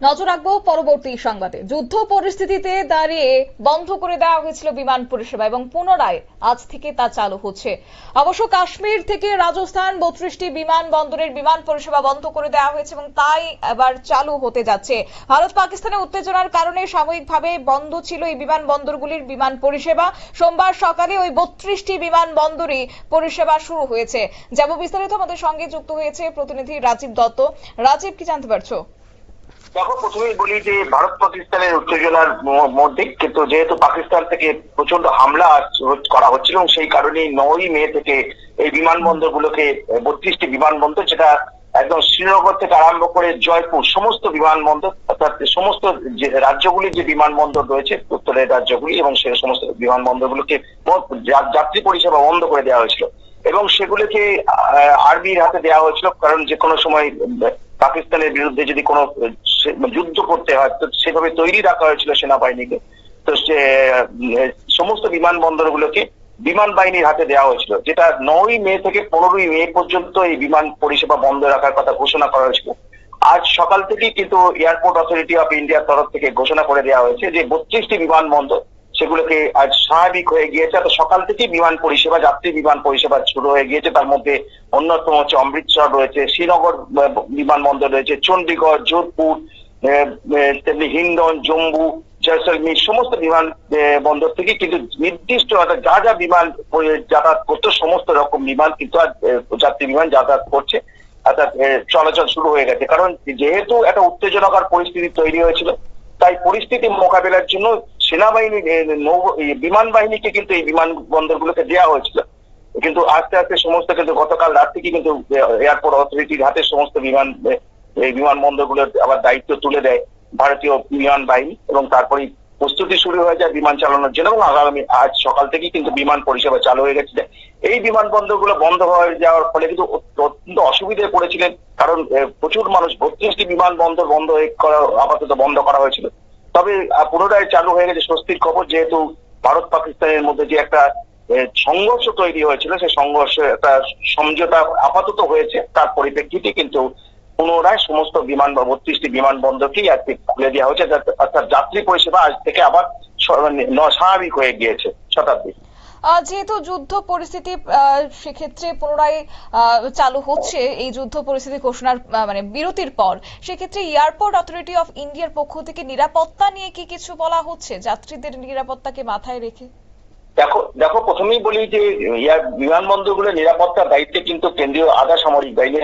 নজর রাখব পরবর্তী সংবাদে। যুদ্ধ পরিস্থিতিতে দাঁড়িয়ে বন্ধ করে দেওয়া হয়েছিল বিমান পরিষেবা এবং পুনরায় আজ থেকে তা চালু হচ্ছে। অবশ্য কাশ্মীর থেকে রাজস্থান বত্রিশটি বিমান বন্দরের বিমান পরিষেবা বন্ধ করে দেওয়া হয়েছে এবং তাই এবার চালু হতে যাচ্ছে। ভারত পাকিস্তানের উত্তেজনার কারণে সাময়িকভাবে বন্ধ ছিল এই বিমান বন্দরগুলির বিমান পরিষেবা। সোমবার সকালে ওই বত্রিশটি বিমান বন্দরই পরিষেবা শুরু হয়েছে। যাব বিস্তারিত আমাদের সঙ্গে যুক্ত হয়েছে প্রতিনিধি রাজীব দত্ত। রাজীব, কি জানতে পারছ? দেখো প্রথমেই বলি যে ভারত পাকিস্তানের উত্তেজনার মধ্যে কিন্তু যেহেতু পাকিস্তান থেকে প্রচণ্ড হামলা করা হচ্ছিল এবং সেই কারণেই নয়ই মে থেকে এই বিমানবন্দরগুলোকে বত্রিশটি বিমানবন্দর যেটা একদম শ্রীনগর থেকে আরম্ভ করে জয়পুর সমস্ত বিমানবন্দর অর্থাৎ সমস্ত যে রাজ্যগুলির যে বিমানবন্দর রয়েছে উত্তরের রাজ্যগুলি এবং সে সমস্ত বিমানবন্দরগুলোকে যাত্রী পরিষেবা বন্ধ করে দেওয়া হয়েছিল। এবং সেগুলোকে আহ, আর্মির হাতে দেওয়া হয়েছিল কারণ যে কোনো সময় পাকিস্তানের বিরুদ্ধে যদি কোনো যুদ্ধ করতে হয়, তো সেভাবে তৈরি রাখা হয়েছিল সেনাবাহিনীকে। তো সে সমস্ত বিমানবন্দরগুলোকে বিমান বাহিনীর হাতে দেওয়া হয়েছিল। যেটা নয়ই মে থেকে পনেরোই মে পর্যন্ত এই বিমান পরিষেবা বন্ধ রাখার কথা ঘোষণা করা হয়েছিল। আজ সকাল থেকেই কিন্তু এয়ারপোর্ট অথরিটি অফ ইন্ডিয়ার তরফ থেকে ঘোষণা করে দেওয়া হয়েছে যে বত্রিশটি বিমানবন্দর সেগুলোকে আজ স্বাভাবিক হয়ে গিয়েছে। তো সকাল থেকেই বিমান পরিষেবা, যাত্রী বিমান পরিষেবা শুরু হয়ে গিয়েছে। তার মধ্যে অন্যতম হচ্ছে অমৃতসর রয়েছে, শ্রীনগর বিমানবন্দর রয়েছে চণ্ডীগড় যোধপুর তেমনি হিন্দন, জম্মু, জয়সলমীর সমস্ত বিমান বন্দর থেকে কিন্তু নির্দিষ্ট যা যা বিমান যাতায়াত করতো, সমস্ত রকম বিমান কিন্তু আজ যাত্রী বিমান যাতায়াত করছে। অর্থাৎ চলাচল শুরু হয়ে গেছে। কারণ যেহেতু একটা উত্তেজনকর পরিস্থিতি তৈরি হয়েছিল, তাই পরিস্থিতি মোকাবেলার জন্য সেনাবাহিনী বিমান বাহিনীকে কিন্তু এই বিমান বন্দরগুলোকে দেওয়া হয়েছিল। কিন্তু আস্তে আস্তে সমস্ত কিন্তু গতকাল রাত থেকে কিন্তু এয়ারপোর্ট অথরিটির হাতে সমস্ত বিমান এই বিমানবন্দরগুলোর আবার দায়িত্ব তুলে দেয় ভারতীয় বিমান বাহিনী এবং তারপরে প্রস্তুতি শুরু হয়ে যায় বিমান চালানোর জন্য এবং আগামী, আজ সকাল থেকেই কিন্তু বিমান পরিষেবা চালু হয়ে গেছে। এই বিমানবন্দরগুলো বন্ধ হয়ে যাওয়ার ফলে কিন্তু অত্যন্ত অসুবিধায় পড়েছিলেন কারণ প্রচুর মানুষ, বত্রিশটি বিমানবন্দর বন্ধ করা, আপাতত বন্ধ করা হয়েছিল। তবে পুনরায় চালু হয়ে গেছে স্বস্তির খবর, যেহেতু ভারত পাকিস্তানের মধ্যে যে একটা সংঘর্ষ তৈরি হয়েছিল সেই সংঘর্ষ একটা সমঝোতা আপাতত হয়েছে। তার পরিপ্রেক্ষিতে কিন্তু পুনরায় সমস্ত বিমান বত্রিশটি বিমানবন্দরকেই আজকে খুলে দেওয়া হয়েছে অর্থাৎ যাত্রী পরিষেবা আজ থেকে আবার মানে স্বাভাবিক হয়ে গিয়েছে শতাব্দী যেহেতু যুদ্ধ পরিস্থিতি সেক্ষেত্রে পুনরায় চালু হচ্ছে এই যুদ্ধ পরিস্থিতি ঘোষণার মানে বিরতির পর, সেক্ষেত্রে এয়ারপোর্ট অথরিটি অফ ইন্ডিয়ার পক্ষ থেকে নিরাপত্তা নিয়ে কি কিছু বলা হচ্ছে? যাত্রীদের নিরাপত্তাকে মাথায় রেখে। দেখো দেখো, প্রথমেই বলি যে ইয়ার বিমানবন্দরগুলোর নিরাপত্তার দায়িত্বে কিন্তু কেন্দ্রীয় আধা সামরিক বাহিনী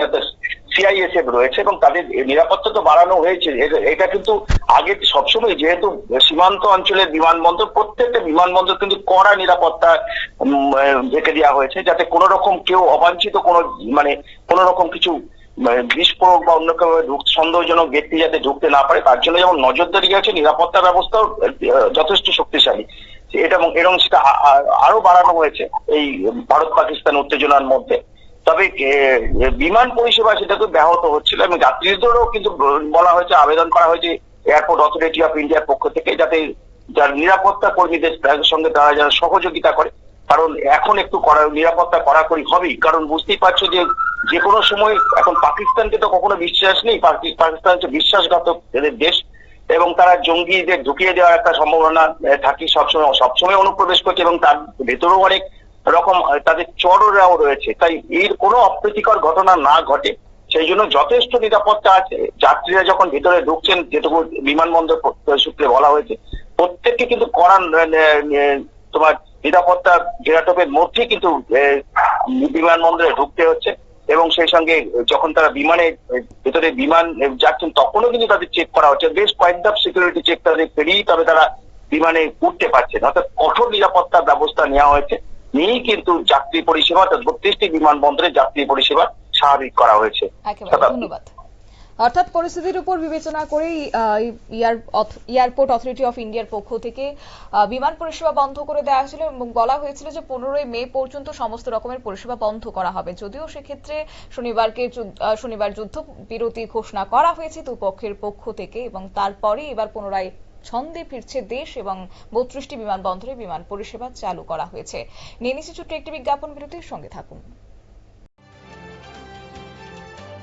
সিআইএসএফ রয়েছে এবং তাদের নিরাপত্তা তো বাড়ানো হয়েছে। এটা- কিন্তু আগে সবসময় যেহেতু সীমান্ত অঞ্চলের বিমানবন্দর, প্রত্যেকটা বিমানবন্দর কিন্তু কড়া নিরাপত্তা রেখে দেওয়া হয়েছে যাতে কোনো রকম কেউ অবাঞ্ছিত কোনো মানে কোনো রকম কিছু মানে বিস্ফোরক বা অন্য কেউ সন্দেহজনক ব্যক্তি যাতে ঢুকতে না পারে, তার জন্য যেমন নজরদারি আছে, নিরাপত্তা ব্যবস্থাও যথেষ্ট শক্তিশালী। এটা এবং এরকম সেটা আরও বাড়ানো হয়েছে এই ভারত পাকিস্তান উত্তেজনার মধ্যে। তবে বিমান পরিষেবা সেটা তো ব্যাহত হচ্ছিল এবং যাত্রীদেরও কিন্তু বলা হয়েছে, আবেদন করা হয়েছে এয়ারপোর্ট অথরিটি অফ ইন্ডিয়ার পক্ষ থেকে যাতে যার নিরাপত্তা কর্মীদের সঙ্গে তারা যেন সহযোগিতা করে। কারণ এখন একটু করা, নিরাপত্তা কড়াকড়ি হবেই। কারণ বুঝতেই পারছ যে যে কোনো সময় এখন পাকিস্তানকে তো কখনো বিশ্বাস নেই। পাকিস্তান হচ্ছে বিশ্বাসঘাতক এদের দেশ এবং তারা জঙ্গিদের ঢুকিয়ে দেওয়ার একটা সম্ভাবনা থাকি সবসময় সবসময় অনুপ্রবেশ করছে এবং তার ভেতরেও অনেক রকম তাদের চররাও রয়েছে। তাই এর কোনো অপ্রীতিকর ঘটনা না ঘটে। সেই জন্য যথেষ্ট নিরাপত্তা আছে। যাত্রীরা যখন ভিতরে ঢুকছেন, যেটুকু বিমানবন্দর সূত্রে বলা হয়েছে, প্রত্যেককে কিন্তু করার তোমার নিরাপত্তা ঘেরাটোপের মধ্যেই কিন্তু বিমানবন্দরে ঢুকতে হচ্ছে এবং সেই সঙ্গে যখন তারা বিমানে, ভেতরে বিমান যাচ্ছেন, তখনও কিন্তু তাদের চেক করা হচ্ছে। বেশ কয়েক ধাপ সিকিউরিটি চেক তাদের পেরিয়েই তবে তারা বিমানে উঠতে পারছেন। অর্থাৎ কঠোর নিরাপত্তার ব্যবস্থা নেওয়া হয়েছে। নিয়েই কিন্তু যাত্রী পরিষেবা অর্থাৎ বত্রিশটি বিমানবন্দরে যাত্রী পরিষেবা স্বাভাবিক করা হয়েছে। ধন্যবাদ। অর্থাৎ পরিস্থিতির উপর বিবেচনা করেই অথ- এয়ারপোর্ট অথরিটি অফ ইন্ডিয়ার পক্ষ থেকে বিমান পরিষেবা বন্ধ করে দেওয়া হয়েছিল এবং বলা হয়েছিল যে পনেরোই মে পর্যন্ত সমস্ত রকমের পরিষেবা বন্ধ করা হবে। যদিও সেক্ষেত্রে শনিবারকে শনিবার যুদ্ধ বিরতি ঘোষণা করা হয়েছে দুপক্ষের পক্ষ থেকে এবং তারপরে এবার পুনরায় ছন্দে ফিরছে দেশ এবং বত্রিশটি বিমানবন্দরে বিমান পরিষেবা চালু করা হয়েছে। নিয়ে ছোট্ট একটি বিজ্ঞাপন বিরতির সঙ্গে থাকুন।